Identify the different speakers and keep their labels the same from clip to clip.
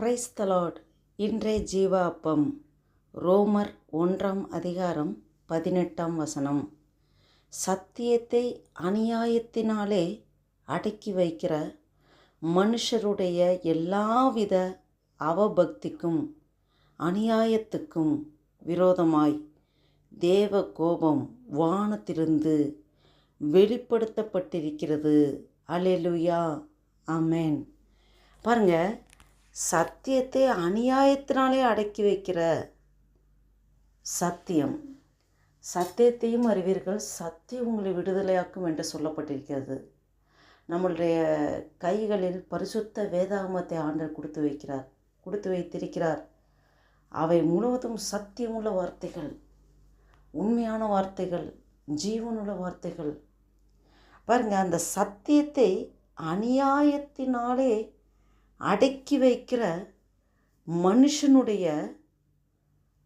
Speaker 1: Price தலாட் இன்றைய ஜீவாப்பம். ரோமர் ஒன்றாம் அதிகாரம் பதினெட்டாம் வசனம். சத்தியத்தை அநியாயத்தினாலே அடக்கி வைக்கிற மனுஷருடைய எல்லாவித அவபக்திக்கும் அநியாயத்துக்கும் விரோதமாய் தேவ கோபம் வானத்திலிருந்து வெளிப்படுத்தப்பட்டிருக்கிறது. அலெலுயா அமேன் பாருங்க சத்தியத்தை அநியாயத்தினாலே அடக்கி வைக்கிற சத்தியம். சத்தியத்தையும் அறிவீர்கள். சத்தியம் உங்களை விடுதலையாக்கும் என்று சொல்லப்பட்டிருக்கிறது. நம்மளுடைய கைகளில் பரிசுத்த வேதாகமத்தை ஆண்டர் கொடுத்து வைக்கிறார். கொடுத்து வைத்திருக்கிறார். அவை முழுவதும் சத்தியமுள்ள வார்த்தைகள். உண்மையான வார்த்தைகள். ஜீவனுள்ள வார்த்தைகள். பாருங்கள் அந்த சத்தியத்தை அநியாயத்தினாலே அடக்கி வைக்கிற மனுஷனுடைய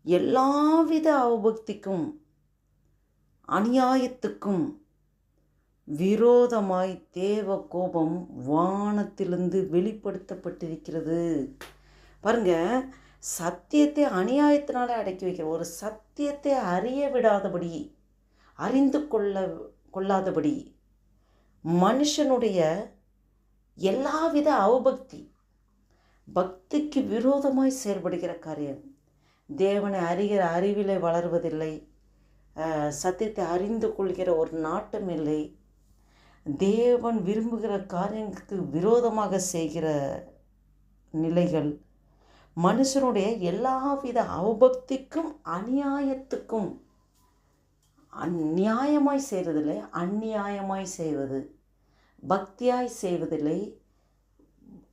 Speaker 1: எல்லாவித அவபக்திக்கும் அநியாயத்துக்கும் விரோதமாய் தேவ கோபம் வானத்திலிருந்து வெளிப்படுத்தப்பட்டிருக்கிறது. பாருங்க சத்தியத்தை அநியாயத்தினால அடக்கி வைக்கிற ஒரு சத்தியத்தை அறிய விடாதபடி அறிந்து கொள்ள கொள்ளாதபடி மனுஷனுடைய எல்லாவித அவபக்தி பக்திக்கு விரோதமாய் செயல்படுகிற காரியம். தேவனை அறிகிற அறிவிலை வளர்வதில்லை. சத்தியத்தை அறிந்து கொள்கிற ஒரு நாட்டம் இல்லை. தேவன் விரும்புகிற காரியங்களுக்கு விரோதமாக செய்கிற நிலைகள் மனுஷனுடைய எல்லாவித அவபக்திக்கும் அநியாயத்துக்கும் அந்நியாயமாய் செய்கிறதில்லை அந்நியாயமாய் செய்வது பக்தியாய் செய்வதில்லை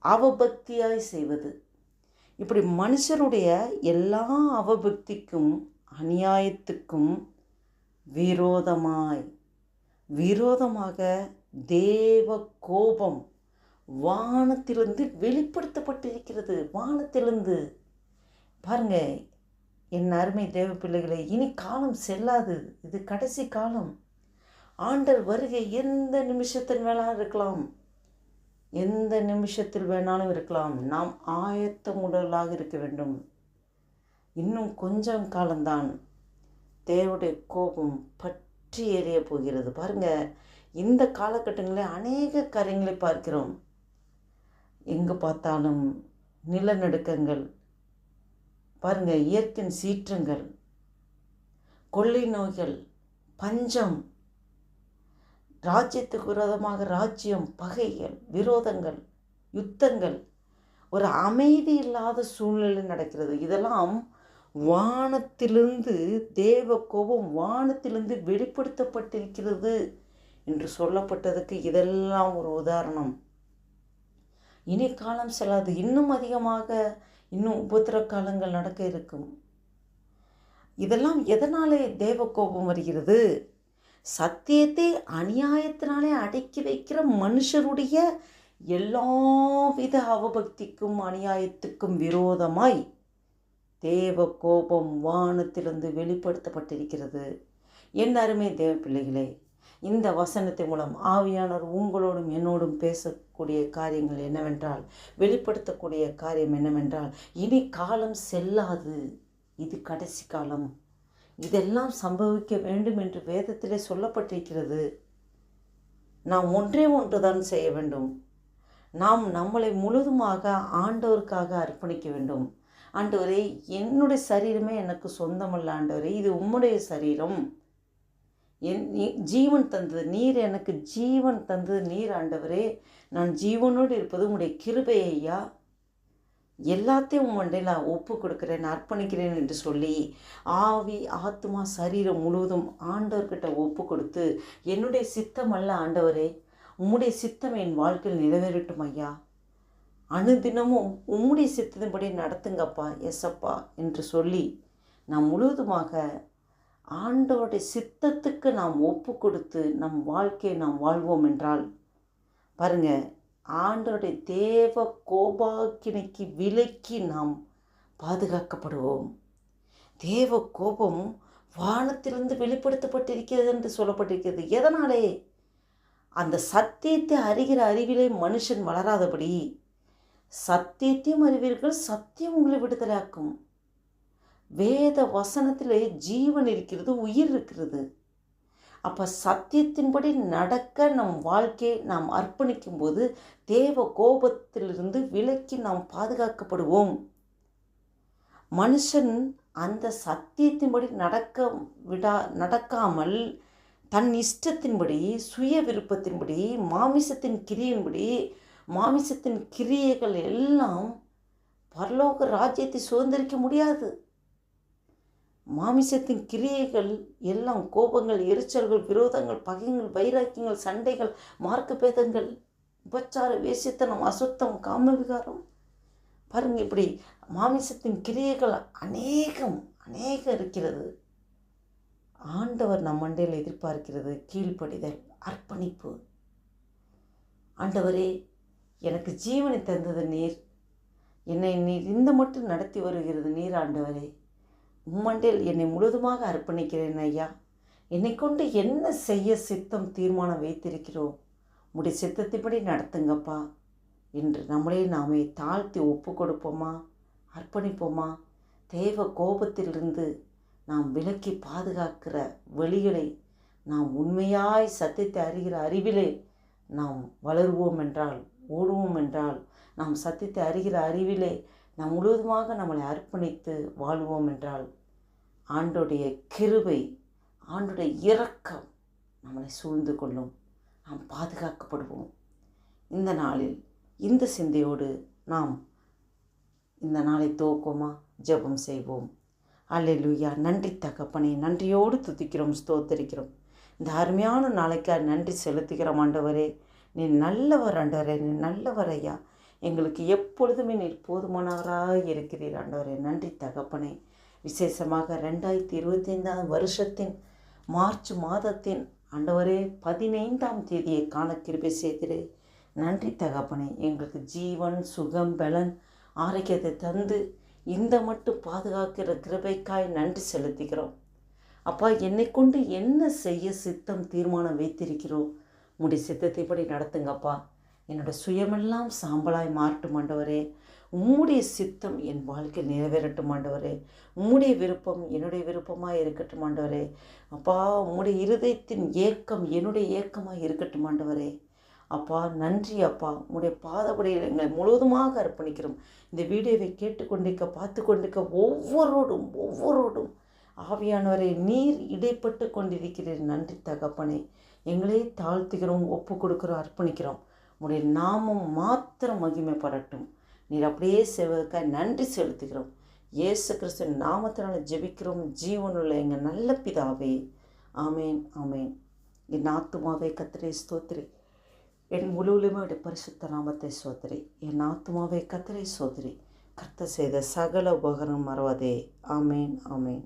Speaker 1: அவபக்தியாய் செய்வது. இப்படி மனுஷருடைய எல்லா அவபக்திக்கும் அநியாயத்துக்கும் விரோதமாய் விரோதமாக தேவ கோபம் வானத்திலிருந்து வெளிப்படுத்தப்பட்டிருக்கிறது. வானத்திலிருந்து. பாருங்க என் அருமை தேவ பிள்ளைகளை இனி காலம் செல்லாது. இது கடைசி காலம். ஆண்டர் வருகை எந்த நிமிஷத்தில் மேலாம் இருக்கலாம்? எந்த நிமிஷத்தில் வேணாலும் இருக்கலாம். நாம் ஆயத்த உடலாக இருக்க வேண்டும். இன்னும் கொஞ்சம் காலம்தான். தேவடைய கோபம் பற்றி எறிய போகிறது. பாருங்கள் இந்த காலகட்டங்களில் அநேக காரியங்களை பார்க்கிறோம். எங்கு பார்த்தாலும் நிலநடுக்கங்கள் பாருங்கள் இயற்கையின் சீற்றங்கள் கொள்ளை நோய்கள் பஞ்சம் ராஜ்யத்துக்கு விரோதமாக ராஜ்யம் பகைகள் விரோதங்கள் யுத்தங்கள் ஒரு அமைதி இல்லாத சூழ்நிலை நடக்கிறது. இதெல்லாம் வானத்திலிருந்து தேவ கோபம் வானத்திலிருந்து வெளிப்படுத்தப்பட்டிருக்கிறது என்று சொல்லப்பட்டதுக்கு இதெல்லாம் ஒரு உதாரணம். இனி காலம் செல்லாது. இன்னும் அதிகமாக இன்னும் உபத்திர காலங்கள் நடக்க இருக்கும். இதெல்லாம் எதனாலே தேவ கோபம் வருகிறது? சத்தியத்தை அநியாயத்தினாலே அடக்கி வைக்கிற மனுஷருடைய எல்லாவித அவபக்திக்கும் அநியாயத்துக்கும் விரோதமாய் தேவ கோபம் வானத்திலிருந்து வெளிப்படுத்தப்பட்டிருக்கிறது. என் அருமை தேவ பிள்ளைகளே இந்த வசனத்தின் மூலம் ஆவியானவர் உங்களோடும் என்னோடும் பேசக்கூடிய காரியங்கள் என்னவென்றால் வெளிப்படுத்தக்கூடிய காரியம் என்னவென்றால் இனி காலம் செல்லாது. இது கடைசி காலம். இதெல்லாம் சம்பவிக்க வேண்டும் என்று வேதத்திலே சொல்லப்பட்டிருக்கிறது. நாம் ஒன்றே ஒன்றுதான் செய்ய வேண்டும். நாம் நம்மளை முழுதுமாக ஆண்டவருக்காக அர்ப்பணிக்க வேண்டும். ஆண்டவரே என்னுடைய சரீரமே எனக்கு சொந்தமல்ல ஆண்டவரே இது உம்முடைய சரீரம். என் ஜீவன் தந்தது நீர் எனக்கு ஜீவன் தந்தது நீர் ஆண்டவரே. நான் ஜீவனோடு இருப்பது உம்முடைய கிருபையா எல்லாத்தையும் உம்மண்டையில் நான் ஒப்பு கொடுக்குறேன் அர்ப்பணிக்கிறேன் என்று சொல்லி ஆவி ஆத்மா சரீரம் முழுவதும் ஆண்டவர்கிட்ட ஒப்பு கொடுத்து என்னுடைய சித்தம் அல்ல ஆண்டவரே உம்முடைய சித்தம் என் வாழ்க்கையில் நிறைவேறட்டும் ஐயா. அனுதினமும் உம்முடைய சித்தத்தின்படி நடத்துங்கப்பா எஸ்அப்பா என்று சொல்லி நாம் முழுவதுமாக ஆண்டவருடைய சித்தத்துக்கு நாம் ஒப்பு கொடுத்து நம் வாழ்க்கையை நாம் வாழ்வோம் என்றால் பாருங்க ஆண்டருடைய தேவ கோபாக்கினைக்கு விலக்கி நாம் பாதுகாக்கப்படுவோம். தேவ கோபம் வானத்திலிருந்து வெளிப்படுத்தப்பட்டிருக்கிறது என்று சொல்லப்பட்டிருக்கிறது. எதனாலே? அந்த சத்தியத்தை அறிகிற அறிவிலே மனுஷன் வளராதபடி சத்தியத்தையும் அறிவீர்கள் சத்தியம் உங்களை விடுதலாக்கும். வேத வசனத்திலே ஜீவன் இருக்கிறது உயிர் இருக்கிறது. அப்போ சத்தியத்தின்படி நடக்க நம் வாழ்க்கையை நாம் அர்ப்பணிக்கும் போது தேவ கோபத்திலிருந்து விலக்கி நாம் பாதுகாக்கப்படுவோம். மனுஷன் அந்த சத்தியத்தின்படி நடக்க விடா நடக்காமல் தன் இஷ்டத்தின்படி சுய விருப்பத்தின்படி மாமிசத்தின் கிரியின்படி மாமிசத்தின் கிரியைகள் எல்லாம் பரலோக ராஜ்யத்தை சுதந்திரிக்க முடியாது. மாமிசத்தின் கிரியைகள் எல்லாம் கோபங்கள் எரிச்சல்கள் விரோதங்கள் பகைங்கள் வைராக்கியங்கள் சண்டைகள் மார்க்க பேதங்கள் உபச்சார வேசித்தனம் அசுத்தம் காமவிகாரம். பாருங்க இப்படி மாமிசத்தின் கிரியைகள் அநேகம் அநேகம் இருக்கிறது. ஆண்டவர் நம் மண்டையில் எதிர்பார்க்கிறது கீழ்ப்படிதல் அர்ப்பணிப்பு. ஆண்டவரே எனக்கு ஜீவனை தந்தது நீர். என்னை நீர் இந்த மட்டும் நடத்தி வருகிறது நீர் ஆண்டவரே. உம்மண்டில் என்னை முழுதுமாக அர்ப்பணிக்கிறேன் ஐயா. என்னை கொண்டு என்ன செய்ய சித்தம் தீர்மானம் வைத்திருக்கிறோம் முடி சித்தத்தின்படி நடத்துங்கப்பா. என்று நம்மளே நாமே தாழ்த்தி ஒப்பு கொடுப்போமா? அர்ப்பணிப்போமா? தேவ கோபத்திலிருந்து நாம் விலக்கி பாதுகாக்கிற வழிகளை நாம் உண்மையாய் சத்தியத்தை அறிகிற அறிவிலே நாம் வளருவோம் என்றால் ஓடுவோம் என்றால் நாம் சத்தியத்தை அறிகிற அறிவிலே நாம் முழுவதுமாக நம்மளை அர்ப்பணித்து வாழ்வோம் என்றால் ஆண்டுடைய கிருபை ஆண்டுடைய இரக்கம் நம்மளை சூழ்ந்து கொள்ளும். நாம் பாதுகாக்கப்படுவோம். இந்த நாளில் இந்த சிந்தையோடு நாம் இந்த நாளை துவக்கோமா? ஜெபம் செய்வோம். அல்லேலூயா. நன்றி தகப்பனே. நன்றியோடு துதிக்கிறோம் ஸ்தோத்தரிக்கிறோம். இந்த அருமையான நாளைக்காக நன்றி செலுத்துகிறோம் ஆண்டவரே. நீ நல்லவர் ஆண்டவரே. நீ நல்லவர் ஐயா. எங்களுக்கு எப்பொழுதுமே நீர் போதுமானவராக இருக்கிறீர் ஆண்டவரே. நன்றி தகப்பனே. விசேஷமாக ரெண்டாயிரத்தி இருபத்தைந்தாம் வருஷத்தின் மார்ச் மாதத்தின் ஆண்டவரே பதினைந்தாம் தேதியை காண கிருபை செய்திரே. நன்றி தகப்பனே. எங்களுக்கு ஜீவன் சுகம் பலன் ஆரோக்கியத்தை தந்து இந்த மட்டும் பாதுகாக்கிற கிருபைக்காய் நன்றி செலுத்துகிறோம். அப்பா என்னை கொண்டு என்ன செய்ய சித்தம் தீர்மானம் வைத்திருக்கிறோம்? முடி சித்தத்தைப்படி நடத்துங்கப்பா. என்னோட சுயமெல்லாம் சாம்பலாய் மாறட்டும் ஆண்டவரே. உம்முடைய சித்தம் என் வாழ்க்கை நிறைவேறட்டும் ஆண்டவரே. உம்முடைய விருப்பம் என்னுடைய விருப்பமாக இருக்கட்டும் ஆண்டவரே. அப்பா உம்முடைய இருதயத்தின் ஏக்கம் என்னுடைய ஏக்கமாக இருக்கட்டும் ஆண்டவரே. அப்பா நன்றி அப்பா. உங்களுடைய பாதப்படியில் எங்களை முழுவதுமாக அர்ப்பணிக்கிறோம். இந்த வீடியோவை கேட்டுக்கொண்டிருக்க பார்த்து கொண்டிருக்க ஒவ்வொருவரும் ஒவ்வொருவரும் ஆவியானவரை நீர் இடைப்பட்டு கொண்டிருக்கிறீர். நன்றி தகப்பனே. எங்களே தாழ்த்துகிறோம் ஒப்பு கொடுக்குறோம் அர்ப்பணிக்கிறோம். உடைய நாமம் மாத்திரம் மகிமைப்படட்டும். நீர் அப்படியே செய்வதற்காக நன்றி செலுத்துகிறோம். இயேசு கிறிஸ்து நாமத்தினால ஜெபிக்கிறோம். ஜீவனுள்ள எங்கள் நல்ல பிதாவே. ஆமேன் ஆமேன். என் ஆத்துமாவே கத்திரை ஸ்தோத்திரி. என் முழுவலுமே பரிசுத்த நாமத்தை சோதரி என் ஆத்மாவை கத்திரை சோதரி கர்த்த செய்த சகல உபகரணம் மறவாதே. ஆமேன் ஆமேன்.